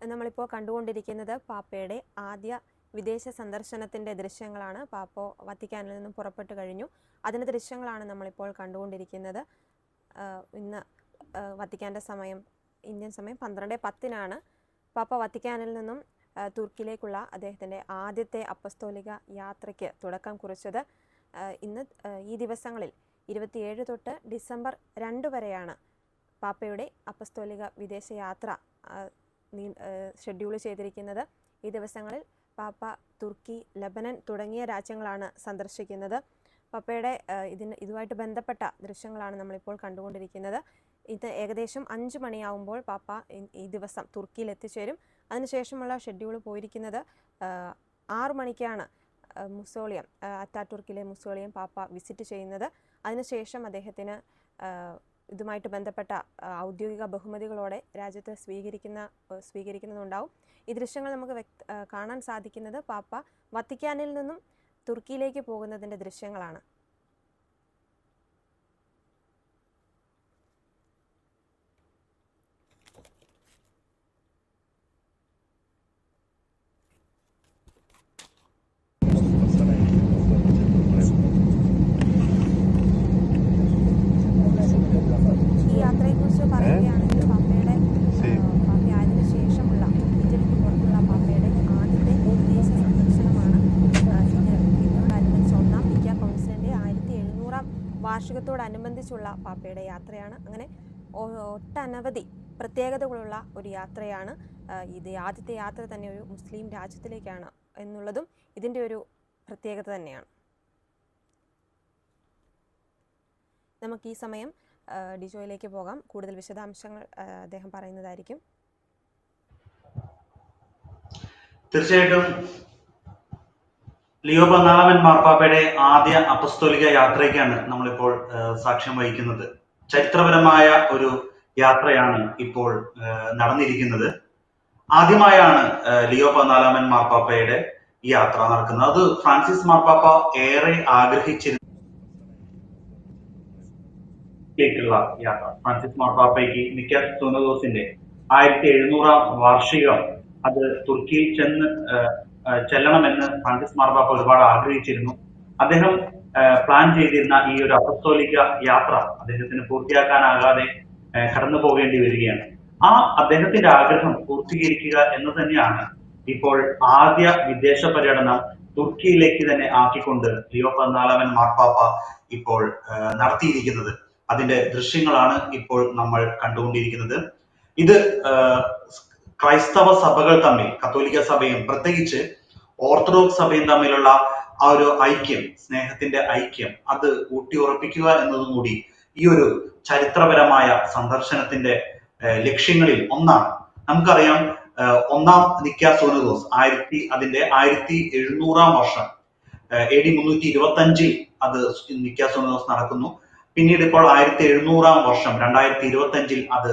നമ്മളിപ്പോൾ കണ്ടുകൊണ്ടിരിക്കുന്നത് പാപ്പയുടെ ആദ്യ വിദേശ സന്ദർശനത്തിന്റെ ദൃശ്യങ്ങളാണ്. പാപ്പോ വത്തിക്കാനിൽ നിന്നും പുറപ്പെട്ടു കഴിഞ്ഞു. അതിന്റെ ദൃശ്യങ്ങളാണ് നമ്മളിപ്പോൾ കണ്ടുകൊണ്ടിരിക്കുന്നത്. ഇന്ന് വത്തിക്കാന്റെ സമയം ഇന്ത്യൻ സമയം പന്ത്രണ്ട് പത്തിനാണ്. പാപ്പ വത്തിക്കാനിൽ നിന്നും തുർക്കിയിലേക്കുള്ള അദ്ദേഹത്തിന്റെ ആദ്യത്തെ അപ്പസ്തോലിക യാത്രയ്ക്ക് തുടക്കം കുറിച്ചത് ഇന്ന് ഈ ദിവസങ്ങളിൽ ഇരുപത്തിയേഴ് തൊട്ട് ഡിസംബർ രണ്ട് വരെയാണ് പാപ്പയുടെ അപ്പസ്തോലിക വിദേശയാത്ര ഷെഡ്യൂൾ ചെയ്തിരിക്കുന്നത്. ഈ ദിവസങ്ങളിൽ പാപ്പ തുർക്കി ലബനൻ തുടങ്ങിയ രാജ്യങ്ങളാണ് സന്ദർശിക്കുന്നത്. പാപ്പയുടെ ഇതിന് ഇതുമായിട്ട് ബന്ധപ്പെട്ട ദൃശ്യങ്ങളാണ് നമ്മളിപ്പോൾ കണ്ടുകൊണ്ടിരിക്കുന്നത്. ഇത് ഏകദേശം അഞ്ച് മണിയാവുമ്പോൾ പാപ്പ ഈ- ദിവസം തുർക്കിയിൽ എത്തിച്ചേരും അതിനുശേഷമുള്ള ഷെഡ്യൂൾ പോയിരിക്കുന്നത് ആറു മണിക്കാണ് മുസോളിയം അറ്റാ തുർക്കിയിലെ മുസോളിയം പാപ്പ വിസിറ്റ് ചെയ്യുന്നത്. അതിനുശേഷം അദ്ദേഹത്തിന് ഇതുമായിട്ട് ബന്ധപ്പെട്ട ഔദ്യോഗിക ബഹുമതികളോടെ രാജ്യത്ത് സ്വീകരിക്കുന്ന സ്വീകരിക്കുന്നതുണ്ടാവും. ഈ ദൃശ്യങ്ങൾ നമുക്ക് കാണാൻ സാധിക്കുന്നത് പാപ്പ വത്തിക്കാനിൽ നിന്നും തുർക്കിയിലേക്ക് പോകുന്നതിന്റെ ദൃശ്യങ്ങളാണ് ഈ യാത്രയെക്കുറിച്ച് പറയുകയാണെങ്കിൽ പാപ്പയുടെ ആഹ് പാപ്പ ആയതിനു ശേഷമുള്ള ഇറ്റലിക്ക് പുറത്തുള്ള പാപ്പയുടെ ആദ്യത്തെ വിദേശ സന്ദർശനമാണ് ആഹ് ഇത് ഇതിനോടനുബന്ധിച്ച് ഒന്നാം വിദ്യാ കൗൺസിലിന്റെ ആയിരത്തി എഴുന്നൂറാം വാർഷികത്തോടനുബന്ധിച്ചുള്ള പാപ്പയുടെ യാത്രയാണ്. അങ്ങനെ ഒട്ടനവധി പ്രത്യേകതകളുള്ള ഒരു യാത്രയാണ് ഇത് ആദ്യത്തെ യാത്ര തന്നെ ഒരു മുസ്ലിം രാജ്യത്തിലേക്കാണ് എന്നുള്ളതും ഇതിന്റെ ഒരു പ്രത്യേകത തന്നെയാണ്. നമുക്ക് ഈ സമയം ഡിജോയിലേക്ക് പോകാം. കൂടുതൽ വിശദാംശങ്ങൾ അദ്ദേഹം പറയുന്നതായിരിക്കും. തീർച്ചയായിട്ടും ലിയോ പന്നാളവൻ മാർപ്പാപ്പയുടെ ആദ്യ അപസ്തോലിക യാത്രയ്ക്കാണ് നമ്മളിപ്പോൾ സാക്ഷ്യം വഹിക്കുന്നത്. ചരിത്രപരമായ ഒരു യാത്രയാണ് ഇപ്പോൾ നടന്നിരിക്കുന്നത്. ആദ്യമായാണ് ലിയോ പന്നാലാമൻ മാർപ്പാപ്പയുടെ ഈ യാത്ര നടക്കുന്നത്. അത് ഫ്രാൻസിസ് മാർപ്പാപ്പ ഏറെ ആഗ്രഹിച്ചിരുന്ന യാത്ര. ഫ്രാൻസിസ് മാർപ്പാപ്പയ്ക്ക് മിക്ക സുനദോസിന്റെ ആയിരത്തി എഴുന്നൂറാം വാർഷികം അത് തുർക്കിയിൽ ചെന്ന് ചെല്ലണമെന്ന് ഫ്രാൻസിസ് മാർബാപ്പ ഒരുപാട് ആഗ്രഹിച്ചിരുന്നു. അദ്ദേഹം പ്ലാൻ ചെയ്തിരുന്ന ഈ ഒരു അപസ്തോലിക യാത്ര അദ്ദേഹത്തിന് പൂർത്തിയാക്കാനാകാതെ കടന്നു പോകേണ്ടി വരികയാണ്. ആ അദ്ദേഹത്തിന്റെ ആഗ്രഹം പൂർത്തീകരിക്കുക എന്ന് തന്നെയാണ് ഇപ്പോൾ ആദ്യ വിദേശ പര്യടനം തുർക്കിയിലേക്ക് തന്നെ ആക്കിക്കൊണ്ട് ലിയോ പതിനാലാമൻ മാർപ്പാപ്പ ഇപ്പോൾ നടത്തിയിരിക്കുന്നത്. അതിന്റെ ദൃശ്യങ്ങളാണ് ഇപ്പോൾ നമ്മൾ കണ്ടുകൊണ്ടിരിക്കുന്നത്. ഇത് ക്രൈസ്തവ സഭകൾ തമ്മിൽ കത്തോലിക്ക സഭയും പ്രത്യേകിച്ച് ഓർത്തഡോക്സ് സഭയും തമ്മിലുള്ള ആ ഒരു ഐക്യം സ്നേഹത്തിന്റെ ഐക്യം അത് ഊട്ടിയുറപ്പിക്കുക എന്നതും കൂടി ഈ ഒരു ചരിത്രപരമായ സന്ദർശനത്തിന്റെ ലക്ഷ്യങ്ങളിൽ ഒന്നാണ്. നമുക്കറിയാം ഒന്നാം നിക്ക സോനദോസ് ആയിരത്തി അതിന്റെ ആയിരത്തി എഴുന്നൂറാം വർഷം എ ഡി മുന്നൂറ്റി ഇരുപത്തി അഞ്ചിൽ അത് നിക്ക സോനദോസ് നടക്കുന്നു. പിന്നീട് ഇപ്പോൾ ആയിരത്തി എഴുന്നൂറാം വർഷം രണ്ടായിരത്തി ഇരുപത്തി അഞ്ചിൽ അത്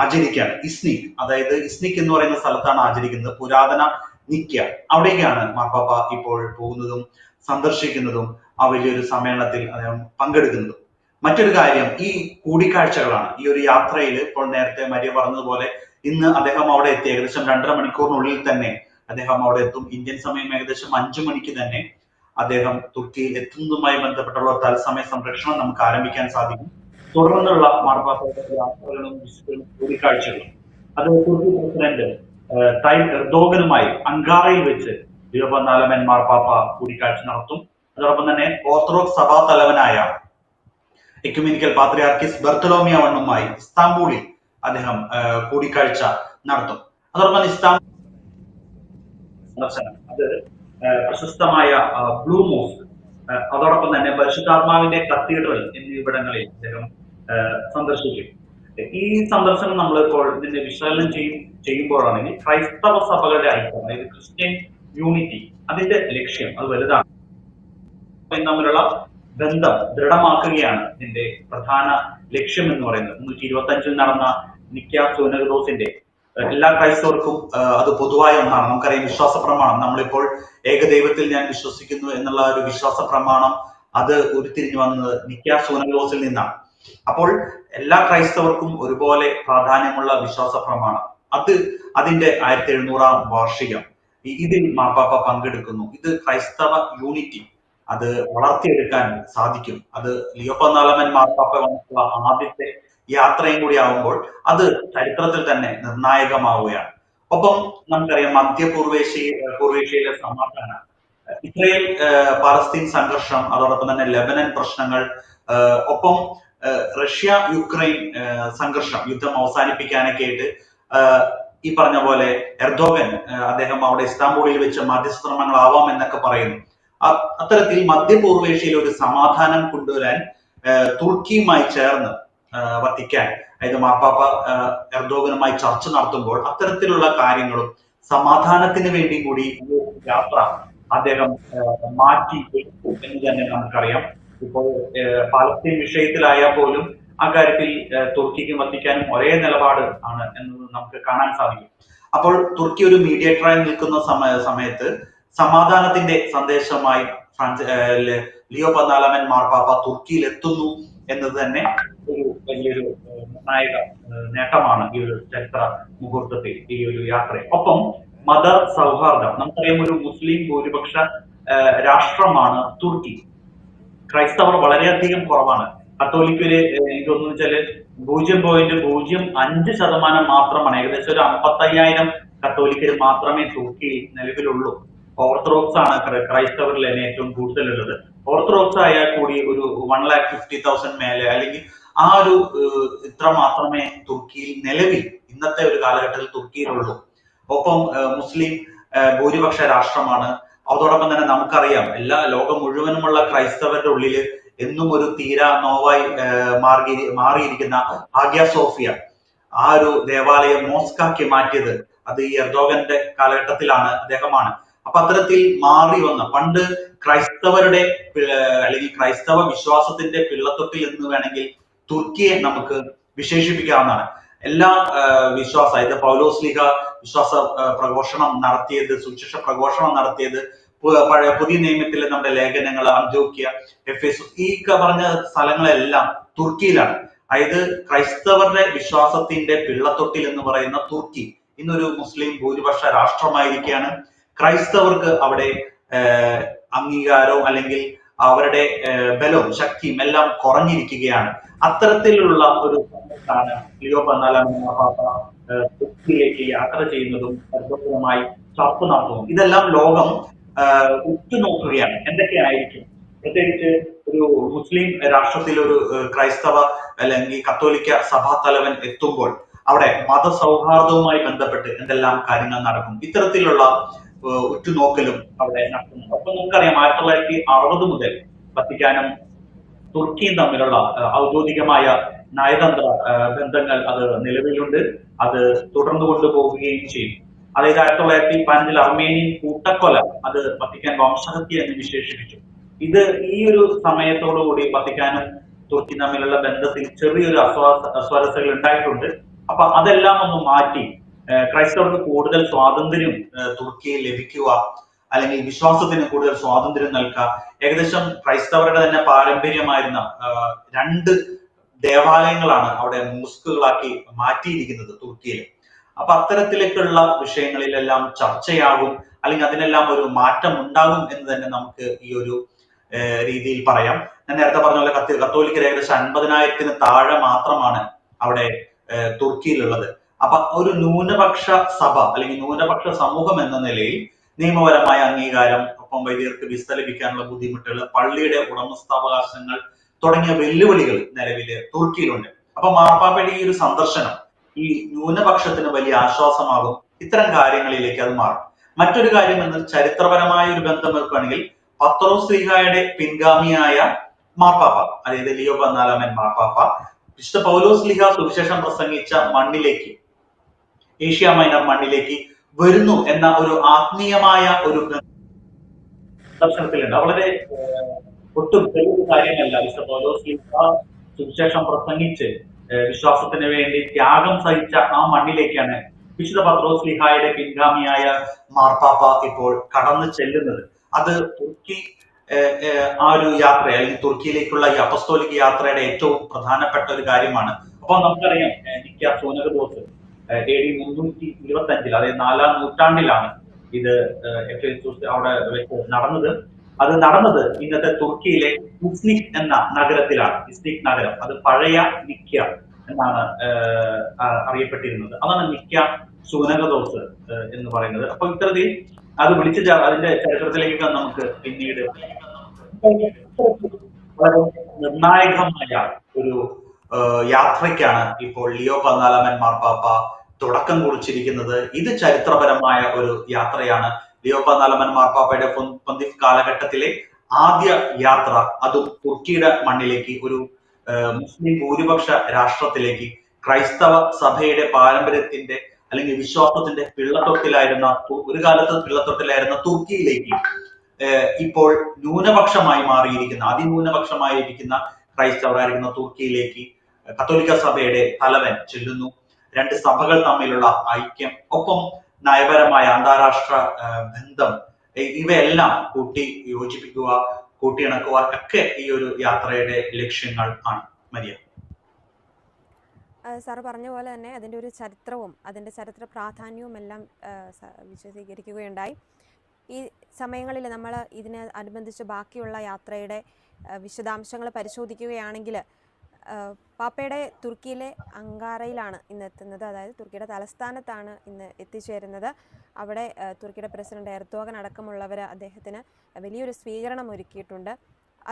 ആചരിക്കുകയാണ് ഇസ്നിക് അതായത് ഇസ്നിക് എന്ന് പറയുന്ന സ്ഥലത്താണ് ആചരിക്കുന്നത്. പുരാതന നിക്ക അവിടേക്കാണ് മാർപ്പാപ്പ ഇപ്പോൾ പോകുന്നതും സന്ദർശിക്കുന്നതും ആ വലിയൊരു സമ്മേളനത്തിൽ അദ്ദേഹം പങ്കെടുക്കുന്നതും. മറ്റൊരു കാര്യം ഈ കൂടിക്കാഴ്ചകളാണ്. ഈ ഒരു യാത്രയിൽ ഇപ്പോൾ നേരത്തെ മരിയ പറഞ്ഞതുപോലെ ഇന്ന് അദ്ദേഹം അവിടെ എത്തി. ഏകദേശം രണ്ടര മണിക്കൂറിനുള്ളിൽ തന്നെ അദ്ദേഹം അവിടെ എത്തും. ഇന്ത്യൻ സമയം ഏകദേശം അഞ്ചു മണിക്ക് തന്നെ അദ്ദേഹം തുർക്കിയിൽ എത്തുന്നതുമായി ബന്ധപ്പെട്ടുള്ള തത്സമയ സംരക്ഷണം നമുക്ക് ആരംഭിക്കാൻ സാധിക്കും. തുടർന്നുള്ള മാർപ്പാപ്പയുടെ കൂടിക്കാഴ്ചകളും. അത് തുർക്കി പ്രസിഡന്റ് തൈ എർദോഗനുമായി അങ്കാറയിൽ വെച്ച് ഇരുപത്തിനാലമൻ മാർപ്പാപ്പ കൂടിക്കാഴ്ച നടത്തും. അതോടൊപ്പം തന്നെ ഓർത്തഡോക്സ് സഭാ തലവനായ എക്യുമിനിക്കൽ പാത്രിയാർക്കിസ് ബർത്തലോമിയ വണ്ണുമായി ഇസ്താംബൂളിൽ അദ്ദേഹം കൂടിക്കാഴ്ച നടത്തും. അതോടൊപ്പം ഇസ്താംബൂൾ അത് പ്രശസ്തമായ ബ്ലൂ മോസ്ക് അതോടൊപ്പം തന്നെ പരിശുദ്ധാത്മാവിന്റെ കത്തീഡ്രൽ എന്നിവിടങ്ങളിൽ അദ്ദേഹം സന്ദർശിക്കും. ഈ സന്ദർശനം നമ്മളിപ്പോൾ ഇതിന്റെ വിശകലനം ചെയ്യും ചെയ്യുമ്പോഴാണെങ്കിൽ ക്രൈസ്തവ സഭകളുടെ ഐക്യം അതായത് ക്രിസ്ത്യൻ യൂണിറ്റി അതിന്റെ ലക്ഷ്യം അത് വലുതാണ്. തമ്മിലുള്ള ബന്ധം ദൃഢമാക്കുകയാണ് ഇതിന്റെ പ്രധാന ലക്ഷ്യം എന്ന് പറയുന്നത്. മുന്നൂറ്റി ഇരുപത്തി അഞ്ചിൽ നടന്ന നിക്ക സുനഗദോസിന്റെ എല്ലാ ക്രൈസ്തവർക്കും അത് പൊതുവായ ഒന്നാണ്. നമുക്കറിയാം വിശ്വാസ പ്രമാണം നമ്മളിപ്പോൾ ഏകദൈവത്തിൽ ഞാൻ വിശ്വസിക്കുന്നു എന്നുള്ള ഒരു വിശ്വാസ പ്രമാണം അത് ഉരുത്തിരിഞ്ഞു വന്നത് നിക്ക സുനഗദോസിൽ നിന്നാണ്. അപ്പോൾ എല്ലാ ക്രൈസ്തവർക്കും ഒരുപോലെ പ്രാധാന്യമുള്ള വിശ്വാസ പ്രമാണം അത് അതിന്റെ ആയിരത്തി എഴുന്നൂറാം വാർഷികം ഇതിൽ മാർപ്പാപ്പ പങ്കെടുക്കുന്നു. ഇത് ക്രൈസ്തവ യൂണിറ്റി. അത് വളർത്തിയെടുക്കാൻ സാധിക്കും. അത് ലിയോ പതിനാലാമൻ മാർപ്പാപ്പ വന്നിട്ടുള്ള ആദ്യത്തെ യാത്രയും കൂടി ആവുമ്പോൾ അത് ചരിത്രത്തിൽ തന്നെ നിർണായകമാവുകയാണ്. ഒപ്പം നമുക്കറിയാം മധ്യപൂർവേഷ്യ പൂർവേഷ്യയിലെ സമാധാനം. ഇസ്രയേൽ പാലസ്തീൻ സംഘർഷം അതോടൊപ്പം തന്നെ ലെബനൻ പ്രശ്നങ്ങൾ ഒപ്പം റഷ്യ യുക്രൈൻ സംഘർഷം യുദ്ധം അവസാനിപ്പിക്കാനൊക്കെ ആയിട്ട് ഈ പറഞ്ഞ പോലെ എർദോഗൻ അദ്ദേഹം അവിടെ ഇസ്താംബൂളിൽ വെച്ച് മധ്യസ്ഥശ്രമങ്ങളാവാം എന്നൊക്കെ പറയുന്നു. അത്തരത്തിൽ മധ്യപൂർവേഷ്യയിൽ ഒരു സമാധാനം കൊണ്ടുവരാൻ തുർക്കിയുമായി ചേർന്ന് വത്തിക്കാൻ അതായത് മാർപ്പാപ്പ എർദോഗനുമായി ചർച്ച നടത്തുമ്പോൾ അത്തരത്തിലുള്ള കാര്യങ്ങളും സമാധാനത്തിന് വേണ്ടി കൂടി യാത്ര അദ്ദേഹം മാറ്റി എന്ന് തന്നെ നമുക്കറിയാം. ഇപ്പോൾ പാലസ്തീൻ വിഷയത്തിലായാൽ പോലും അക്കാര്യത്തിൽ തുർക്കിക്കും വത്തിക്കാനും ഒരേ നിലപാട് ആണ് എന്ന് നമുക്ക് കാണാൻ സാധിക്കും. അപ്പോൾ തുർക്കി ഒരു മീഡിയേറ്ററായി നിൽക്കുന്ന സമയ സമയത്ത് സമാധാനത്തിന്റെ സന്ദേശമായി ഫ്രാൻസ് ലിയോ പതിനാലാമൻ മാർപ്പാപ്പ തുർക്കിയിൽ എത്തുന്നു എന്നത് തന്നെ ഒരു വലിയൊരു നിർണായക നേട്ടമാണ് ഈ ഒരു ചരിത്ര മുഹൂർത്തത്തിൽ ഈ ഒരു യാത്ര ഒപ്പം മത സൗഹാർദ്ദം. നമുക്കറിയാം ഒരു മുസ്ലിം ഭൂരിപക്ഷ രാഷ്ട്രമാണ് തുർക്കി. ക്രൈസ്തവർ വളരെയധികം കുറവാണ്. കത്തോലിക്കര് എനിക്ക് തോന്നുന്നു വെച്ചാൽ പൂജ്യം പോയിന്റ് പൂജ്യം അഞ്ച് ശതമാനം മാത്രമാണ്. ഏകദേശം ഒരു അമ്പത്തയ്യായിരം കത്തോലിക്കര് മാത്രമേ തൂക്കി നിലവിലുള്ളൂ. ഓർത്തഡോക്സ് ആണ് ക്രൈ- ക്രൈസ്തവരിൽ തന്നെ ഏറ്റവും കൂടുതലുള്ളത്. ഓർത്തഡോക്സ് ആയാൽ കൂടി ഒരു വൺ ലാക്ക് ഫിഫ്റ്റി തൗസൻഡ് മേലെ അല്ലെങ്കിൽ ആ ഒരു ഇത്ര മാത്രമേ തുർക്കിയിൽ നിലവിൽ ഇന്നത്തെ ഒരു കാലഘട്ടത്തിൽ തുർക്കിയിലുള്ളൂ. ഒപ്പം മുസ്ലിം ഭൂരിപക്ഷ രാഷ്ട്രമാണ് അതോടൊപ്പം തന്നെ നമുക്കറിയാം എല്ലാ ലോകം മുഴുവനുമുള്ള ക്രൈസ്തവരുടെ ഉള്ളിൽ എന്നും ഒരു തീരാ നോവായി മാറി മാറിയിരിക്കുന്ന ആഗ്യ സോഫിയ. ആ ഒരു ദേവാലയം മോസ്കാക്കി മാറ്റിയത് അത് ഈ എർദോഗന്റെ കാലഘട്ടത്തിലാണ് അദ്ദേഹമാണ്. അപ്പൊ അത്തരത്തിൽ മാറി വന്ന പണ്ട് ക്രൈസ്തവരുടെ അല്ലെങ്കിൽ ക്രൈസ്തവ വിശ്വാസത്തിന്റെ പിള്ളത്തൊട്ടിൽ എന്ന് വേണമെങ്കിൽ തുർക്കിയെ നമുക്ക് വിശേഷിപ്പിക്കാവുന്നതാണ്. എല്ലാ വിശ്വാസ ഇത് പൗലോസ്ലിഹ വിശ്വാസ പ്രഘോഷണം നടത്തിയത് സുശിക്ഷ പ്രഘോഷണം നടത്തിയത് പഴയ പുതിയ നിയമത്തിലെ നമ്മുടെ ലേഖനങ്ങൾ അന്ത്യോക്യ എഫേസു ഈ പറഞ്ഞ സ്ഥലങ്ങളെല്ലാം തുർക്കിയിലാണ്. അതായത് ക്രൈസ്തവരുടെ വിശ്വാസത്തിന്റെ പിള്ളത്തൊട്ടിൽ എന്ന് പറയുന്ന തുർക്കി ഇന്നൊരു മുസ്ലിം ഭൂരിപക്ഷ രാഷ്ട്രമായിരിക്കുകയാണ്. ക്രൈസ്തവർക്ക് അവിടെ അംഗീകാരവും അല്ലെങ്കിൽ അവരുടെ ബലവും ശക്തിയും എല്ലാം കുറഞ്ഞിരിക്കുകയാണ്. അത്തരത്തിലുള്ള ഒരു സമയത്താണ് ലിയോ പതിനാലാം മാർപ്പാപ്പ യാത്ര ചെയ്യുന്നതും അത്ഭുതമായി ചർച്ച നടത്തുന്നതും. ഇതെല്ലാം ലോകം ഉറ്റുനോക്കുകയാണ്. എന്തൊക്കെയായിരിക്കും? പ്രത്യേകിച്ച് ഒരു മുസ്ലിം രാഷ്ട്രത്തിൽ ഒരു ക്രൈസ്തവ അല്ലെങ്കിൽ കത്തോലിക്ക സഭാ തലവൻ എത്തുമ്പോൾ അവിടെ മതസൗഹാർദ്ദവുമായി ബന്ധപ്പെട്ട് എന്തെല്ലാം കാര്യങ്ങൾ നടക്കും? ഇത്തരത്തിലുള്ള ഉറ്റുനോക്കലും അവിടെ നടക്കുന്നുണ്ട്. അപ്പൊ നമുക്കറിയാം ആയിരത്തി തൊള്ളായിരത്തി അറുപത് മുതൽ വത്തിക്കാനും തുർക്കിയും തമ്മിലുള്ള ഔദ്യോഗികമായ നയതന്ത്ര ബന്ധങ്ങൾ അത് നിലവിലുണ്ട്. അത് തുടർന്നു കൊണ്ടുപോവുകയും ചെയ്യും. അതായത് ആയിരത്തി തൊള്ളായിരത്തി പതിനഞ്ചിൽ അർമേനിയൻ കൂട്ടക്കൊല അത് വത്തിക്കാൻ വംശഹത്യ എന്ന് വിശേഷിപ്പിച്ചു. ഇത് ഈ ഒരു സമയത്തോടുകൂടി വത്തിക്കാനും തുർക്കി തമ്മിലുള്ള ബന്ധത്തിൽ ചെറിയൊരു അസ്വാ അസ്വരസകൾ ഉണ്ടായിട്ടുണ്ട്. അപ്പൊ അതെല്ലാം ഒന്ന് മാറ്റി ക്രൈസ്തവർക്ക് കൂടുതൽ സ്വാതന്ത്ര്യം തുർക്കിയിൽ ലഭിക്കുക അല്ലെങ്കിൽ വിശ്വാസത്തിന് കൂടുതൽ സ്വാതന്ത്ര്യം നൽകുക. ഏകദേശം ക്രൈസ്തവരുടെ തന്നെ പാരമ്പര്യമായിരുന്ന രണ്ട് ദേവാലയങ്ങളാണ് അവിടെ മോസ്കുകളാക്കി മാറ്റിയിരിക്കുന്നത് തുർക്കിയിൽ. അപ്പൊ അത്തരത്തിലേക്കുള്ള വിഷയങ്ങളിലെല്ലാം ചർച്ചയാകും അല്ലെങ്കിൽ അതിനെല്ലാം ഒരു മാറ്റം ഉണ്ടാകും എന്ന് തന്നെ നമുക്ക് ഈ ഒരു രീതിയിൽ പറയാം. ഞാൻ നേരത്തെ പറഞ്ഞ പോലെ കത്ത് കത്തോലിക്കർ ഏകദേശം അൻപതിനായിരത്തിന് താഴെ മാത്രമാണ് അവിടെ തുർക്കിയിലുള്ളത്. അപ്പൊ ഒരു ന്യൂനപക്ഷ സഭ അല്ലെങ്കിൽ ന്യൂനപക്ഷ സമൂഹം എന്ന നിലയിൽ നിയമപരമായ അംഗീകാരം ഒപ്പം വൈദികർക്ക് വിസ ലഭിക്കാനുള്ള ബുദ്ധിമുട്ടുകൾ പള്ളിയുടെ ഉടമസ്ഥാവകാശങ്ങൾ തുടങ്ങിയ വെല്ലുവിളികൾ നിലവിൽ തുർക്കിയിലുണ്ട്. അപ്പൊ മാർപ്പാപ്പയുടെ ഈ ഒരു സന്ദർശനം ഈ ന്യൂനപക്ഷത്തിന് വലിയ ആശ്വാസമാകും. ഇത്തരം കാര്യങ്ങളിലേക്ക് അത് മാറും. മറ്റൊരു കാര്യം എന്ന് ചരിത്രപരമായ ഒരു ബന്ധം വെക്കുകയാണെങ്കിൽ പത്രോ ശ്രീഹായുടെ പിൻഗാമിയായ മാർപ്പാപ്പ അതായത് ലിയോ പതിനാലാമൻ മാർപ്പാപ്പ വിശുദ്ധ പൗലോസ് ലിഹ സുവിശേഷം പ്രസംഗിച്ച മണ്ണിലേക്ക് ഏഷ്യ മൈനർ മണ്ണിലേക്ക് വരുന്നു എന്ന ഒരു ആത്മീയമായ ഒരു ദർശനത്തിലുണ്ട്. വളരെ ഒട്ടും തെളിവ് കാര്യമല്ല. വിശുദ്ധ പൗലോസ് സുവിശേഷം പ്രസംഗിച്ച് വിശ്വാസത്തിന് വേണ്ടി ത്യാഗം സഹിച്ച ആ മണ്ണിലേക്കാണ് വിശുദ്ധ പത്രോസ് ലിഹായുടെ പിൻഗാമിയായ മാർപ്പാപ്പ ഇപ്പോൾ കടന്നു ചെല്ലുന്നത്. അത് തുർക്കി ആ ഒരു യാത്ര അല്ലെങ്കിൽ തുർക്കിയിലേക്കുള്ള ഈ അപസ്തോലിക് യാത്രയുടെ ഏറ്റവും പ്രധാനപ്പെട്ട ഒരു കാര്യമാണ്. അപ്പൊ നമുക്കറിയാം നിക്ക സൂനകദോസ് എ ഡി മുന്നൂറ്റി ഇരുപത്തി അഞ്ചിൽ അതായത് നാലാം നൂറ്റാണ്ടിലാണ് ഇത് അവിടെ വെച്ച് നടന്നത്. അത് നടന്നത് ഇന്നത്തെ തുർക്കിയിലെ ഇസ്നിക് എന്ന നഗരത്തിലാണ്. ഇസ്നിക് നഗരം. അത് പഴയ നിക്ക എന്നാണ് അറിയപ്പെട്ടിരുന്നത്. അതാണ് നിക്ക സൂനകദോസ് എന്ന് പറയുന്നത്. അപ്പൊ ഇത്തരത്തിൽ അത് വിളിച്ചു അതിന്റെ ചരിത്രത്തിലേക്ക് നമുക്ക് പിന്നീട് വളരെ നിർണായകമായ ഒരു യാത്രയ്ക്കാണ് ഇപ്പോൾ ലിയോ പതിനാലാമൻ മാർപ്പാപ്പ തുടക്കം കുറിച്ചിരിക്കുന്നത് ഇത് ചരിത്രപരമായ ഒരു യാത്രയാണ്. ലിയോ പതിനാലമ്മൻ മാർപ്പാപ്പയുടെ പൊന്തിഫ് കാലഘട്ടത്തിലെ ആദ്യ യാത്ര. അതും തുർക്കിയുടെ മണ്ണിലേക്ക് ഒരു മുസ്ലിം ഭൂരിപക്ഷ രാഷ്ട്രത്തിലേക്ക്. ക്രൈസ്തവ സഭയുടെ പാരമ്പര്യത്തിന്റെ അല്ലെങ്കിൽ വിശ്വാസത്തിന്റെ പിള്ളത്തൊട്ടിലായിരുന്ന ഒരു കാലത്ത് പിള്ളത്തൊട്ടിലായിരുന്ന തുർക്കിയിലേക്ക് ഇപ്പോൾ ന്യൂനപക്ഷമായി മാറിയിരിക്കുന്ന അതിന്യൂനപക്ഷമായിരിക്കുന്ന ക്രൈസ്തവരായിരിക്കുന്ന തുർക്കിയിലേക്ക് കത്തോലിക്ക സഭയുടെ തലവൻ ചെല്ലുന്നു. രണ്ട് സഭകൾ തമ്മിലുള്ള ഐക്യം ഒപ്പം നയപരമായ അന്താരാഷ്ട്ര ബന്ധം ഇവയെല്ലാം കൂട്ടി യോജിപ്പിക്കുക കൂട്ടിയിണക്കുക ഒക്കെ ഈ ഒരു യാത്രയുടെ ലക്ഷ്യങ്ങൾ ആണ് മരിയ. സാർ പറഞ്ഞ പോലെ തന്നെ അതിന്റെ ഒരു ചരിത്രവും അതിന്റെ ചരിത്ര പ്രാധാന്യവും എല്ലാം വിശദീകരിക്കുകയുണ്ടായി. ഈ സമയങ്ങളിൽ നമ്മൾ ഇതിനെ അനുബന്ധിച്ച് ബാക്കിയുള്ള യാത്രയുടെ വിശദാംശങ്ങൾ പരിശോധിക്കുകയാണെങ്കിൽ പാപ്പയുടെ തുർക്കിയിലെ അങ്കാറയിലാണ് ഇന്ന് എത്തുന്നത്. അതായത് തുർക്കിയുടെ തലസ്ഥാനത്താണ് ഇന്ന് എത്തിച്ചേരുന്നത്. അവിടെ തുർക്കിയുടെ പ്രസിഡന്റ് എർദോഗൻ അടക്കമുള്ളവർ അദ്ദേഹത്തിന് വലിയൊരു സ്വീകരണം ഒരുക്കിയിട്ടുണ്ട്.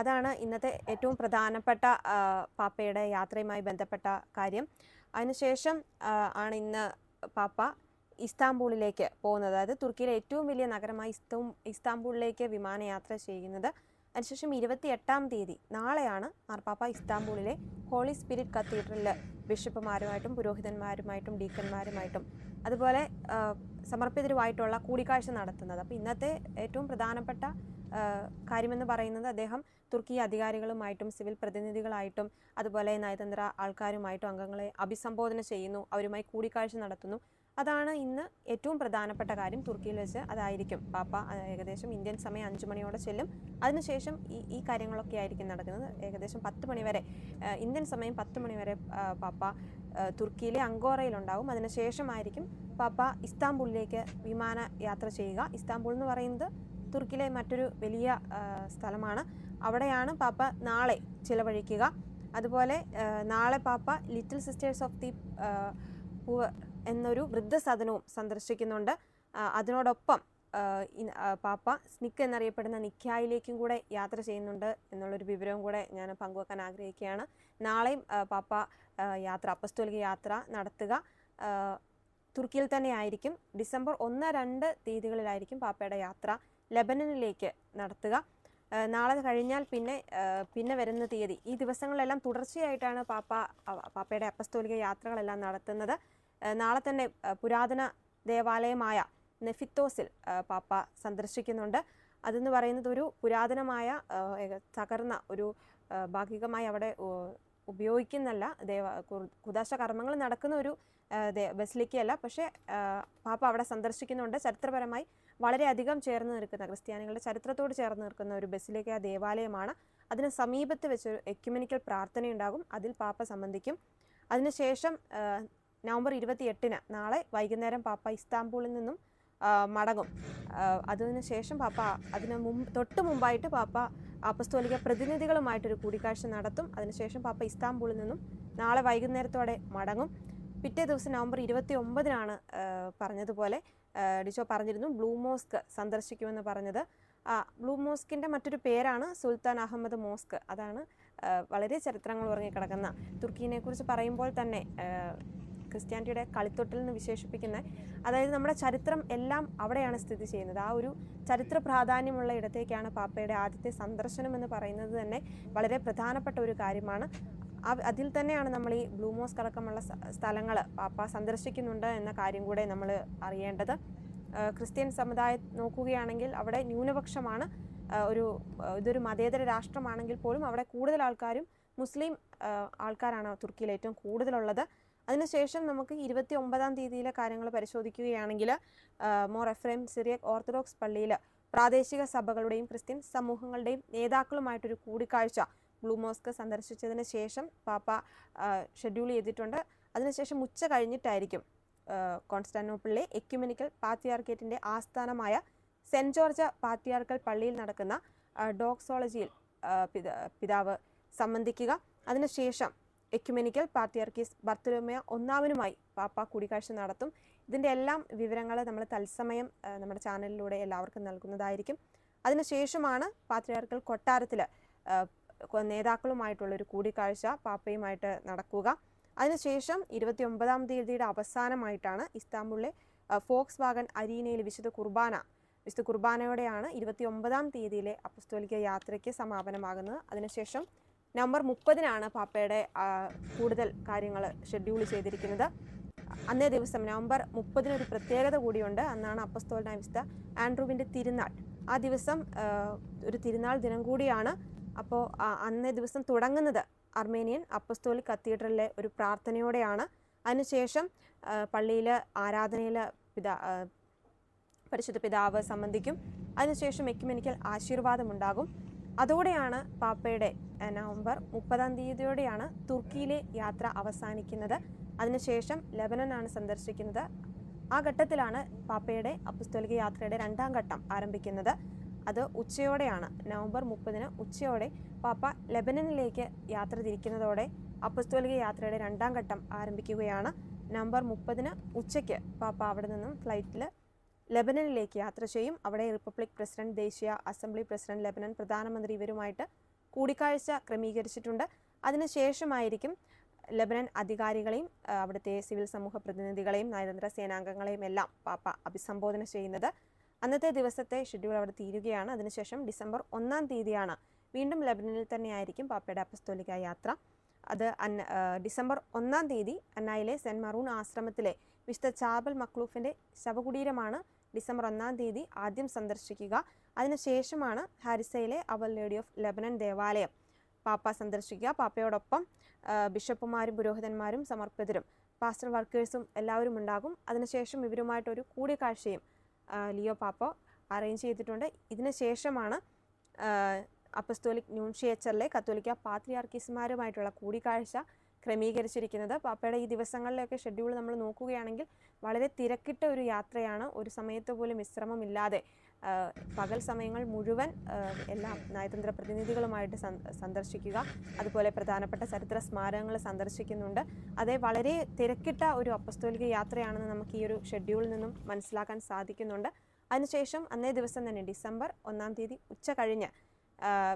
അതാണ് ഇന്നത്തെ ഏറ്റവും പ്രധാനപ്പെട്ട പാപ്പയുടെ യാത്രയുമായി ബന്ധപ്പെട്ട കാര്യം. അതിനുശേഷം ആണ് ഇന്ന് പാപ്പ ഇസ്താംബൂളിലേക്ക് പോകുന്നത്. അതായത് തുർക്കിയിലെ ഏറ്റവും വലിയ നഗരമായ ഇസ്താം ഇസ്താംബൂളിലേക്ക് വിമാനയാത്ര ചെയ്യുന്നത്. അതിനുശേഷം ഇരുപത്തി എട്ടാം തീയതി നാളെയാണ് മാർപ്പാപ്പ ഇസ്താംബൂളിലെ ഹോളി സ്പിരിറ്റ് കത്തീഡ്രലിൽ ബിഷപ്പുമാരുമായിട്ടും പുരോഹിതന്മാരുമായിട്ടും ഡീക്കന്മാരുമായിട്ടും അതുപോലെ സമർപ്പിതരുമായിട്ടുള്ള കൂടിക്കാഴ്ച നടത്തുന്നത്. അപ്പോൾ ഇന്നത്തെ ഏറ്റവും പ്രധാനപ്പെട്ട കാര്യമെന്ന് പറയുന്നത് അദ്ദേഹം തുർക്കി അധികാരികളുമായിട്ടും സിവിൽ പ്രതിനിധികളായിട്ടും അതുപോലെ നയതന്ത്ര ആൾക്കാരുമായിട്ടും അംഗങ്ങളെ അഭിസംബോധന ചെയ്യുന്നു. അവരുമായി കൂടിക്കാഴ്ച നടത്തുന്നു. അതാണ് ഇന്ന് ഏറ്റവും പ്രധാനപ്പെട്ട കാര്യം തുർക്കിയിൽ വെച്ച് അതായിരിക്കും. പാപ്പ ഏകദേശം ഇന്ത്യൻ സമയം അഞ്ചു മണിയോടെ ചെല്ലും. അതിനുശേഷം ഈ ഈ കാര്യങ്ങളൊക്കെ ആയിരിക്കും നടക്കുന്നത്. ഏകദേശം പത്ത് മണിവരെ ഇന്ത്യൻ സമയം പത്ത് മണിവരെ പാപ്പ തുർക്കിയിലെ അങ്കോറയിലുണ്ടാവും. അതിനുശേഷമായിരിക്കും പാപ്പ ഇസ്താംബൂളിലേക്ക് വിമാന യാത്ര ചെയ്യുക. ഇസ്താംബൂൾ എന്ന് പറയുന്നത് തുർക്കിയിലെ മറ്റൊരു വലിയ സ്ഥലമാണ്. അവിടെയാണ് പാപ്പ നാളെ ചിലവഴിക്കുക. അതുപോലെ നാളെ പാപ്പ ലിറ്റിൽ സിസ്റ്റേഴ്സ് ഓഫ് ദി എന്നൊരു വൃദ്ധസദനവും സന്ദർശിക്കുന്നുണ്ട്. അതിനോടൊപ്പം പാപ്പ സ്നിക്ക് എന്നറിയപ്പെടുന്ന നിക്കായിലേക്കും കൂടെ യാത്ര ചെയ്യുന്നുണ്ട് എന്നുള്ളൊരു വിവരവും കൂടെ ഞാൻ പങ്കുവെക്കാൻ ആഗ്രഹിക്കുകയാണ്. നാളെയും പാപ്പ യാത്ര അപ്പസ്തോലിക യാത്ര നടത്തുക. തുർക്കിയിൽ തന്നെ ആയിരിക്കും. ഡിസംബർ ഒന്ന് രണ്ട് തീയതികളിലായിരിക്കും പാപ്പയുടെ യാത്ര ലെബനനിലേക്ക് നടത്തുക. നാളെ കഴിഞ്ഞാൽ പിന്നെ പിന്നെ വരുന്ന തീയതി. ഈ ദിവസങ്ങളിലെല്ലാം തുടർച്ചയായിട്ടാണ് പാപ്പ പാപ്പയുടെ അപ്പസ്തോലിക യാത്രകളെല്ലാം നടത്തുന്നത്. നാളെ തന്നെ പുരാതന ദേവാലയമായ നെഫിത്തോസിൽ പാപ്പ സന്ദർശിക്കുന്നുണ്ട്. അതെന്ന് പറയുന്നത് ഒരു പുരാതനമായ തകർന്ന ഒരു ഭാഗികമായി അവിടെ ഉപയോഗിക്കുന്നല്ല ദേവ കുദാശ കർമ്മങ്ങൾ നടക്കുന്ന ഒരു ബസിലിക്കയല്ല. പക്ഷേ പാപ്പ അവിടെ സന്ദർശിക്കുന്നുണ്ട്. ചരിത്രപരമായി വളരെയധികം ചേർന്ന് നിൽക്കുന്ന ക്രിസ്ത്യാനികളുടെ ചരിത്രത്തോട് ചേർന്ന് നിൽക്കുന്ന ഒരു ബസിലിക്ക ദേവാലയമാണ്. അതിന് സമീപത്ത് വെച്ചൊരു എക്യുമെനിക്കൽ പ്രാർത്ഥനയുണ്ടാകും. അതിൽ പാപ്പ സംബന്ധിക്കും. അതിനുശേഷം നവംബർ ഇരുപത്തി എട്ടിന് നാളെ വൈകുന്നേരം പാപ്പ ഇസ്താംബൂളിൽ നിന്നും മടങ്ങും. അതിനു ശേഷം പാപ്പ അതിന് മുമ്പ് തൊട്ട് മുമ്പായിട്ട് പാപ്പ അപ്പസ്തോലിക പ്രതിനിധികളുമായിട്ടൊരു കൂടിക്കാഴ്ച നടത്തും. അതിനുശേഷം പാപ്പ ഇസ്താംബൂളിൽ നിന്നും നാളെ വൈകുന്നേരത്തോടെ മടങ്ങും. പിറ്റേ ദിവസം നവംബർ ഇരുപത്തി ഒമ്പതിനാണ് പറഞ്ഞതുപോലെ ഡിഷോ പറഞ്ഞിരുന്നു ബ്ലൂ മോസ്ക് സന്ദർശിക്കുമെന്ന് പറഞ്ഞത്. ബ്ലൂ മോസ്കിന്റെ മറ്റൊരു പേരാണ് സുൽത്താൻ അഹമ്മദ് മോസ്ക്. അതാണ് വളരെ ചരിത്രങ്ങൾ ഉറങ്ങിക്കിടക്കുന്ന. കുറിച്ച് പറയുമ്പോൾ തന്നെ ക്രിസ്ത്യാനിറ്റിയുടെ കളിത്തൊട്ടിൽ എന്ന് വിശേഷിപ്പിക്കുന്നത് അതായത് നമ്മുടെ ചരിത്രം എല്ലാം അവിടെയാണ് സ്ഥിതി ചെയ്യുന്നത്. ആ ഒരു ചരിത്ര പ്രാധാന്യമുള്ള ഇടത്തേക്കാണ് പാപ്പയുടെ ആദ്യത്തെ സന്ദർശനം എന്ന് പറയുന്നത് തന്നെ വളരെ പ്രധാനപ്പെട്ട ഒരു കാര്യമാണ്. അതിൽ തന്നെയാണ് നമ്മൾ ഈ ബ്ലൂമോസ് മോസ്ക് അടക്കമുള്ള സ്ഥലങ്ങൾ പാപ്പ സന്ദർശിക്കുന്നുണ്ട് എന്ന കാര്യം കൂടെ നമ്മൾ അറിയേണ്ടത്. ക്രിസ്ത്യൻ സമുദായം നോക്കുകയാണെങ്കിൽ അവിടെ ന്യൂനപക്ഷമാണ് ഒരു ഇതൊരു മതേതര രാഷ്ട്രമാണെങ്കിൽ പോലും അവിടെ കൂടുതൽ ആൾക്കാരും മുസ്ലിം ആൾക്കാരാണ് തുർക്കിയിൽ ഏറ്റവും കൂടുതലുള്ളത്. അതിനുശേഷം നമുക്ക് ഇരുപത്തി ഒമ്പതാം തീയതിയിലെ കാര്യങ്ങൾ പരിശോധിക്കുകയാണെങ്കിൽ മോർ എഫ്രൈം സിറിയക് ഓർത്തഡോക്സ് പള്ളിയിൽ പ്രാദേശിക സഭകളുടെയും ക്രിസ്ത്യൻ സമൂഹങ്ങളുടെയും നേതാക്കളുമായിട്ടൊരു കൂടിക്കാഴ്ച ബ്ലൂ മോസ്ക് സന്ദർശിച്ചതിന് ശേഷം പാപ്പ ഷെഡ്യൂൾ ചെയ്തിട്ടുണ്ട്. അതിനുശേഷം ഉച്ച കഴിഞ്ഞിട്ടായിരിക്കും കോൺസ്റ്റാനോപ്പിളിലെ എക്യുമെനിക്കൽ പാത്രിയാർക്കേറ്റിന്റെ ആസ്ഥാനമായ സെന്റ് ജോർജ് പാത്രിയാർക്കൽ പള്ളിയിൽ നടക്കുന്ന ഡോക്സോളജിയിൽ പിതാവ് സംബന്ധിക്കുക. അതിനുശേഷം എക്യുമെനിക്കൽ പാത്രിയർക്കീസ് ബർത്തലോമയ ഒന്നാമനുമായി പാപ്പ കൂടിക്കാഴ്ച നടത്തും. ഇതിന്റെ എല്ലാം വിവരങ്ങൾ നമ്മൾ തത്സമയം നമ്മുടെ ചാനലിലൂടെ എല്ലാവർക്കും നൽകുന്നതായിരിക്കും. അതിനുശേഷമാണ് പാത്രിയാർക്കൽ കൊട്ടാരത്തിൽ നേതാക്കളുമായിട്ടുള്ളൊരു കൂടിക്കാഴ്ച പാപ്പയുമായിട്ട് നടക്കുക. അതിനുശേഷം ഇരുപത്തി ഒമ്പതാം തീയതിയുടെ അവസാനമായിട്ടാണ് ഇസ്താംബുളിലെ ഫോക്സ് വാഗൻ അരീനയിൽ വിശുദ്ധ കുർബാന വിശുദ്ധ കുർബാനയോടെയാണ് ഇരുപത്തി ഒമ്പതാം തീയതിയിലെ അപ്പസ്തോലിക യാത്രയ്ക്ക് സമാപനമാകുന്നത്. അതിനുശേഷം നവംബർ മുപ്പതിനാണ് പാപ്പയുടെ കൂടുതൽ കാര്യങ്ങൾ ഷെഡ്യൂൾ ചെയ്തിരിക്കുന്നത്. അന്നേ ദിവസം നവംബർ മുപ്പതിനൊരു പ്രത്യേകത കൂടിയുണ്ട്. അന്നാണ് അപ്പസ്തോലനായ വിശുദ്ധ ആൻഡ്രൂവിന്റെ തിരുനാൾ. ആ ദിവസം ഒരു തിരുനാൾ ദിനം കൂടിയാണ്. അപ്പോൾ അന്നേ ദിവസം തുടങ്ങുന്നത് അർമേനിയൻ അപ്പസ്തോലിക് കത്തീഡ്രലിലെ ഒരു പ്രാർത്ഥനയോടെയാണ്. അതിനുശേഷം പള്ളിയിൽ ആരാധനയിൽ പിതാ പരിശുദ്ധ പിതാവ് സംബന്ധിക്കും അതിനുശേഷം എക്കുമെനിക്കൽ ആശീർവാദമുണ്ടാകും. അതോടെയാണ് പാപ്പയുടെ നവംബർ മുപ്പതാം തീയതിയോടെയാണ് തുർക്കിയിലെ യാത്ര അവസാനിക്കുന്നത്. അതിനുശേഷം ലബനനാണ് സന്ദർശിക്കുന്നത്. ആ ഘട്ടത്തിലാണ് പാപ്പയുടെ അപ്പസ്തോലിക യാത്രയുടെ രണ്ടാം ഘട്ടം ആരംഭിക്കുന്നത്. അത് ഉച്ചയോടെയാണ് നവംബർ മുപ്പതിന് ഉച്ചയോടെ പാപ്പ ലബനനിലേക്ക് യാത്ര തിരിക്കുന്നതോടെ അപ്പസ്തോലിക യാത്രയുടെ രണ്ടാം ഘട്ടം ആരംഭിക്കുകയാണ്. നവംബർ മുപ്പതിന് ഉച്ചയ്ക്ക് പാപ്പ അവിടെ നിന്നും ഫ്ലൈറ്റിൽ ലെബനനിലേക്ക് യാത്ര ചെയ്യും. അവിടെ റിപ്പബ്ലിക് പ്രസിഡന്റ് ദേശീയ അസംബ്ലി പ്രസിഡന്റ് ലെബനൻ പ്രധാനമന്ത്രി ഇവരുമായിട്ട് കൂടിക്കാഴ്ച ക്രമീകരിച്ചിട്ടുണ്ട്. അതിനുശേഷമായിരിക്കും ലെബനൻ അധികാരികളെയും അവിടുത്തെ സിവിൽ സമൂഹ പ്രതിനിധികളെയും നയതന്ത്ര സേനാംഗങ്ങളെയും എല്ലാം പാപ്പ അഭിസംബോധന ചെയ്യുന്നത്. അന്നത്തെ ദിവസത്തെ ഷെഡ്യൂൾ അവിടെ തീരുകയാണ്. അതിനുശേഷം ഡിസംബർ ഒന്നാം തീയതിയാണ് വീണ്ടും ലെബനനിൽ തന്നെയായിരിക്കും പാപ്പയുടെ അപ്പസ്തോലിക യാത്ര. അത് അന്ന ഡിസംബർ ഒന്നാം തീയതി അന്നായിലെ സെൻ മറൂൺ ആശ്രമത്തിലെ വിശുദ്ധ ചാബൽ മക്ലൂഫിന്റെ ശവകുടീരമാണ്. ഡിസംബർ ഒന്നാം തീയതി ആദ്യം സന്ദർശിക്കുക. അതിനുശേഷമാണ് ഹാരിസയിലെ അവർ ലേഡി ഓഫ് ലെബനൻ ദേവാലയം പാപ്പ സന്ദർശിക്കുക. പാപ്പയോടൊപ്പം ബിഷപ്പുമാരും പുരോഹിതന്മാരും സമർപ്പിതരും പാസ്റ്റർ വർക്കേഴ്സും എല്ലാവരും ഉണ്ടാകും. അതിനുശേഷം ഇവരുമായിട്ടൊരു കൂടിക്കാഴ്ചയും ലിയോ പാപ്പ അറേഞ്ച് ചെയ്തിട്ടുണ്ട്. ഇതിനുശേഷമാണ് അപ്പസ്തോലിക് ന്യൂൺഷിയേച്ചറിലെ കത്തോലിക്ക പാത്രിയാർക്കീസുമാരുമായിട്ടുള്ള കൂടിക്കാഴ്ച. ക്രമീകരിച്ചിരിക്കുന്നത്. പാപ്പയുടെ ഈ ദിവസങ്ങളിലൊക്കെ ഷെഡ്യൂൾ നമ്മൾ നോക്കുകയാണെങ്കിൽ വളരെ തിരക്കിട്ട ഒരു യാത്രയാണ്. ഒരു സമയത്ത് പോലും വിശ്രമമില്ലാതെ പകൽ സമയങ്ങൾ മുഴുവൻ എല്ലാ നയതന്ത്ര പ്രതിനിധികളുമായിട്ട് സന്ദർശിക്കുക. അതുപോലെ പ്രധാനപ്പെട്ട ചരിത്ര സ്മാരകങ്ങൾ സന്ദർശിക്കുന്നുണ്ട്. അതേ വളരെ തിരക്കിട്ട ഒരു അപ്പസ്തോലിക യാത്രയാണെന്ന് നമുക്ക് ഈ ഒരു ഷെഡ്യൂളിൽ നിന്നും മനസ്സിലാക്കാൻ സാധിക്കുന്നുണ്ട്. അതിനുശേഷം അന്നേ ദിവസം തന്നെ ഡിസംബർ ഒന്നാം തീയതി ഉച്ച കഴിഞ്ഞ്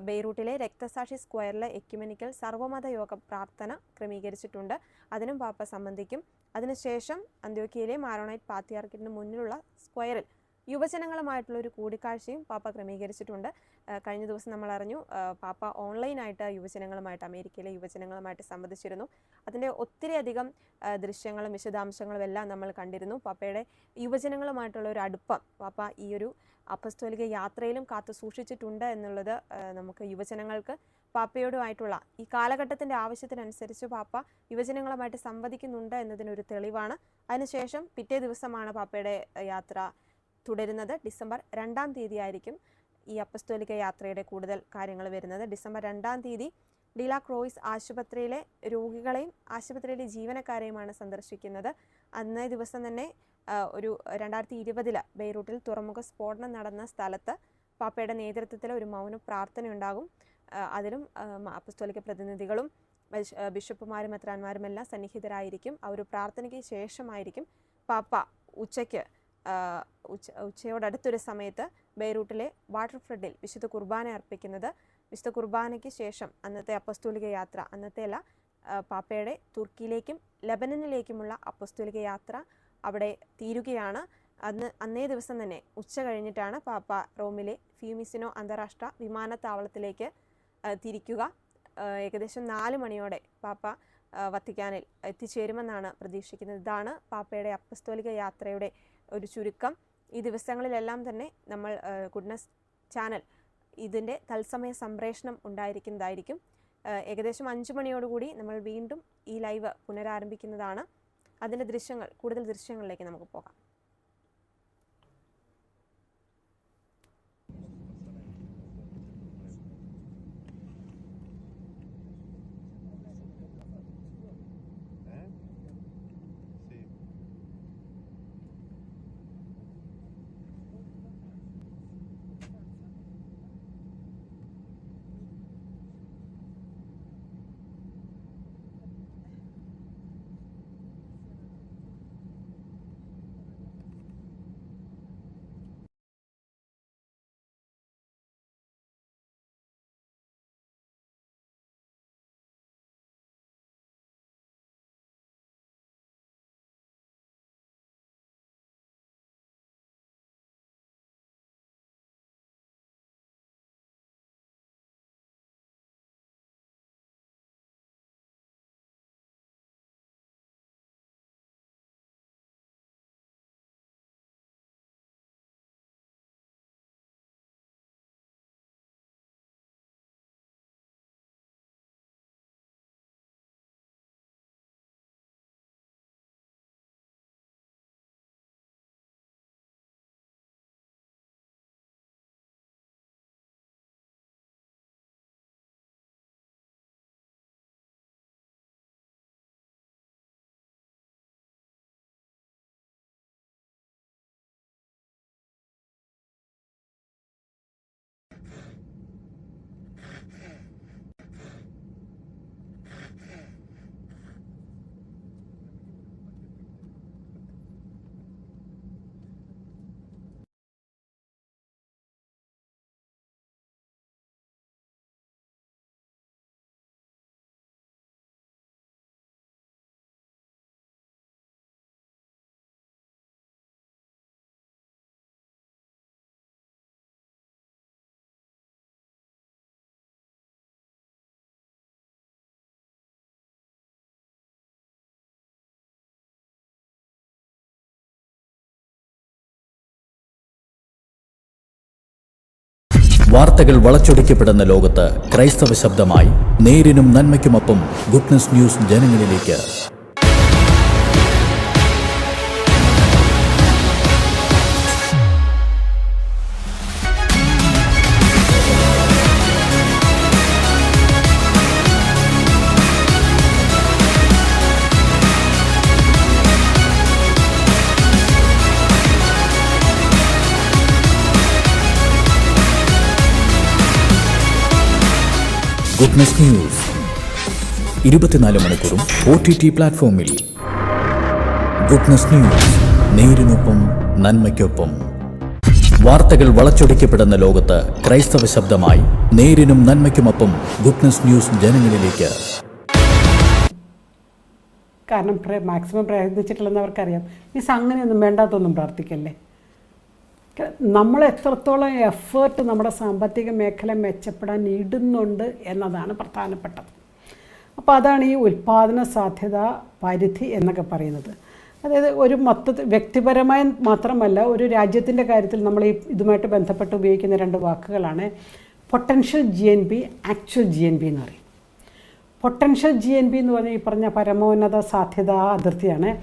ബെയ്റൂട്ടിലെ രക്തസാക്ഷി സ്ക്വയറിലെ എക്യുമെനിക്കൽ സർവമത യോഗ പ്രാർത്ഥന ക്രമീകരിച്ചിട്ടുണ്ട്. അതിനും പാപ്പ സംബന്ധിക്കും. അതിനുശേഷം അന്ത്യോക്കിയയിലെ മാരോണൈറ്റ് പാത്രിയാർക്കിന് മുന്നിലുള്ള സ്ക്വയറിൽ യുവജനങ്ങളുമായിട്ടുള്ള ഒരു കൂടിക്കാഴ്ചയും പാപ്പ ക്രമീകരിച്ചിട്ടുണ്ട്. കഴിഞ്ഞ ദിവസം നമ്മൾ അറിഞ്ഞു പാപ്പ ഓൺലൈനായിട്ട് യുവജനങ്ങളുമായിട്ട് അമേരിക്കയിലെ യുവജനങ്ങളുമായിട്ട് സംബന്ധിച്ചിരുന്നു അതിന്റെ ഒത്തിരിയധികം ദൃശ്യങ്ങളും വിശദാംശങ്ങളും എല്ലാം നമ്മൾ കണ്ടിരുന്നു. പാപ്പയുടെ യുവജനങ്ങളുമായിട്ടുള്ള ഒരു അടുപ്പം പാപ്പ ഈ ഒരു അപ്പസ്തോലിക യാത്രയിലും കാത്തു സൂക്ഷിച്ചിട്ടുണ്ട് എന്നുള്ളത് നമുക്ക് യുവജനങ്ങൾക്ക് പാപ്പയോടുമായിട്ടുള്ള ഈ കാലഘട്ടത്തിന്റെ ആവശ്യത്തിനനുസരിച്ച് പാപ്പ യുവജനങ്ങളുമായിട്ട് സംവദിക്കുന്നുണ്ട് എന്നതിനൊരു തെളിവാണ്. അതിനുശേഷം പിറ്റേ ദിവസമാണ് പാപ്പയുടെ യാത്ര തുടരുന്നത്. ഡിസംബർ രണ്ടാം തീയതി ആയിരിക്കും ഈ അപ്പസ്തോലിക യാത്രയുടെ കൂടുതൽ കാര്യങ്ങൾ വരുന്നത്. ഡിസംബർ രണ്ടാം തീയതി ഡീല ക്രോയിസ് ആശുപത്രിയിലെ രോഗികളെയും ആശുപത്രിയിലെ ജീവനക്കാരെയുമാണ് സന്ദർശിക്കുന്നത്. അന്നേ ദിവസം തന്നെ ഒരു രണ്ടായിരത്തി ഇരുപതിൽ ബെയ്റൂട്ടിൽ തുറമുഖ സ്ഫോടനം നടന്ന സ്ഥലത്ത് പാപ്പയുടെ നേതൃത്വത്തിൽ ഒരു മൗന പ്രാർത്ഥന ഉണ്ടാകും അതിലും അപ്പസ്തോലിക പ്രതിനിധികളും ബിഷപ്പുമാരും മെത്രാന്മാരും എല്ലാം സന്നിഹിതരായിരിക്കും. ആ ഒരു പ്രാർത്ഥനയ്ക്ക് ശേഷമായിരിക്കും പാപ്പ ഉച്ചയ്ക്ക് ഉച്ച ഉച്ചയോടടുത്തൊരു സമയത്ത് ബെയ്റൂട്ടിലെ വാട്ടർ ഫ്ലഡിൽ വിശുദ്ധ കുർബാന അർപ്പിക്കുന്നത് വിശുദ്ധ കുർബാനയ്ക്ക് ശേഷം അന്നത്തെ അപ്പസ്തൂലിക യാത്ര അന്നത്തെ അല്ല പാപ്പയുടെ തുർക്കിയിലേക്കും ലബനനിലേക്കുമുള്ള അപ്പസ്തൂലിക യാത്ര അവിടെ തീരുകയാണ്. അന്ന് അന്നേ ദിവസം തന്നെ ഉച്ച കഴിഞ്ഞിട്ടാണ് പാപ്പ റോമിലെ ഫ്യൂമിസിനോ അന്താരാഷ്ട്ര വിമാനത്താവളത്തിലേക്ക് തിരിക്കുക. ഏകദേശം നാല് മണിയോടെ പാപ്പ വത്തിക്കാനിൽ എത്തിച്ചേരുമെന്നാണ് പ്രതീക്ഷിക്കുന്നത്. ഇതാണ് പാപ്പയുടെ അപ്പസ്തോലിക യാത്രയുടെ ഒരു ചുരുക്കം. ഈ ദിവസങ്ങളിലെല്ലാം തന്നെ നമ്മൾ ഗുഡ്നസ് ചാനൽ ഇതിന്റെ തത്സമയ സംപ്രേഷണം ഉണ്ടായിരിക്കുന്നതായിരിക്കും. ഏകദേശം അഞ്ച് മണിയോടുകൂടി നമ്മൾ വീണ്ടും ഈ ലൈവ് പുനരാരംഭിക്കുന്നതാണ്. അതിന്റെ ദൃശ്യങ്ങൾ കൂടുതൽ ദൃശ്യങ്ങളിലേക്ക് നമുക്ക് പോകാം. വാർത്തകൾ വളച്ചൊടിക്കപ്പെടുന്ന ലോകത്ത് ക്രൈസ്തവ ശബ്ദമായി നേരിനും നന്മയ്ക്കുമൊപ്പം ഗുഡ്നസ് ന്യൂസ് ജനങ്ങളിലേക്ക്. ഗുഡ്നസ് ന്യൂസ് ഇരുപത്തിനാല് മണിക്കൂറും ഒ ടി ടി പ്ലാറ്റ്ഫോമിൽ ഗുഡ്നസ് ന്യൂസ് നേരിനൊപ്പം നന്മയ്ക്കൊപ്പം. വാർത്തകൾ വളച്ചൊടിക്കപ്പെടുന്ന ലോകത്ത് ക്രൈസ്തവ ശബ്ദമായി നേരിനും നന്മയ്ക്കുമൊപ്പം ഗുഡ്നസ് ന്യൂസ് ജനങ്ങളിലേക്ക്. കാരണം മാക്സിമം പ്രയത്നിച്ചിട്ടില്ലെന്ന് അവർക്കറിയാം മീൻസ് അങ്ങനെയൊന്നും വേണ്ടാത്തൊന്നും പ്രാർത്ഥിക്കല്ലേ? നമ്മൾ എത്രത്തോളം എഫേർട്ട് നമ്മുടെ സാമ്പത്തിക മേഖല മെച്ചപ്പെടാൻ ഇടുന്നുണ്ട് എന്നതാണ് പ്രധാനപ്പെട്ടത്. അപ്പോൾ അതാണ് ഈ ഉൽപ്പാദന സാധ്യത പരിധി എന്നൊക്കെ പറയുന്നത്. അതായത് ഒരു മൊത്തത്തിൽ വ്യക്തിപരമായി മാത്രമല്ല ഒരു രാജ്യത്തിന്റെ കാര്യത്തിൽ നമ്മൾ ഈ ഇതുമായിട്ട് ബന്ധപ്പെട്ട് ഉപയോഗിക്കുന്ന രണ്ട് വാക്കുകളാണ് potential G N B actual G N B എന്ന് പറയും. പൊട്ടൻഷ്യൽ ജി എൻ ബി എന്ന് പറഞ്ഞാൽ ഈ പറഞ്ഞ പരമോന്നത സാധ്യത അതിർത്തിയാണ്.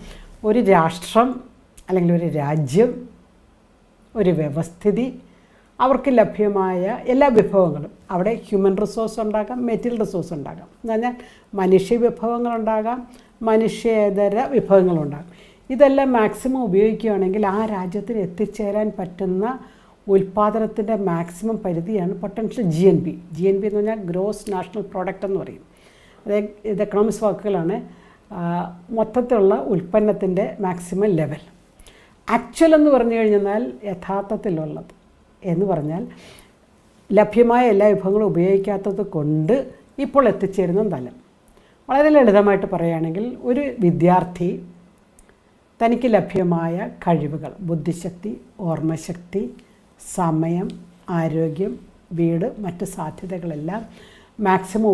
ഒരു രാഷ്ട്രം അല്ലെങ്കിൽ ഒരു രാജ്യം ഒരു വ്യവസ്ഥിതി അവർക്ക് ലഭ്യമായ എല്ലാ വിഭവങ്ങളും. അവിടെ ഹ്യൂമൻ റിസോഴ്സ് ഉണ്ടാകാം മെറ്റീരിയൽ റിസോഴ്സ് ഉണ്ടാകാം. എന്ന് പറഞ്ഞാൽ മനുഷ്യ വിഭവങ്ങളുണ്ടാകാം മനുഷ്യേതര വിഭവങ്ങളുണ്ടാകാം ഇതെല്ലാം മാക്സിമം ഉപയോഗിക്കുകയാണെങ്കിൽ ആ രാജ്യത്തിന് എത്തിച്ചേരാൻ പറ്റുന്ന ഉൽപ്പാദനത്തിന്റെ maximum പരിധിയാണ് potential G N B G N B എന്ന് പറഞ്ഞാൽ ഗ്രോസ് നാഷണൽ പ്രോഡക്റ്റ് എന്ന് പറയും. അതായത് ഇത് എക്കണോമിക്സ് വാക്കുകളാണ് മൊത്തത്തിലുള്ള ഉൽപ്പന്നത്തിന്റെ മാക്സിമം ലെവൽ ആക്ച്വൽ എന്ന് പറഞ്ഞു കഴിഞ്ഞാൽ യഥാർത്ഥത്തിലുള്ളത്. എന്ന് പറഞ്ഞാൽ ലഭ്യമായ എല്ലാ വിഭവങ്ങളും ഉപയോഗിക്കാത്തത് കൊണ്ട് ഇപ്പോൾ എത്തിച്ചേരുന്ന തലം. വളരെ ലളിതമായിട്ട് പറയുകയാണെങ്കിൽ ഒരു വിദ്യാർത്ഥി തനിക്ക് ലഭ്യമായ കഴിവുകൾ ബുദ്ധിശക്തി ഓർമ്മശക്തി സമയം ആരോഗ്യം വീട് മറ്റ് സാധ്യതകളെല്ലാം മാക്സിമം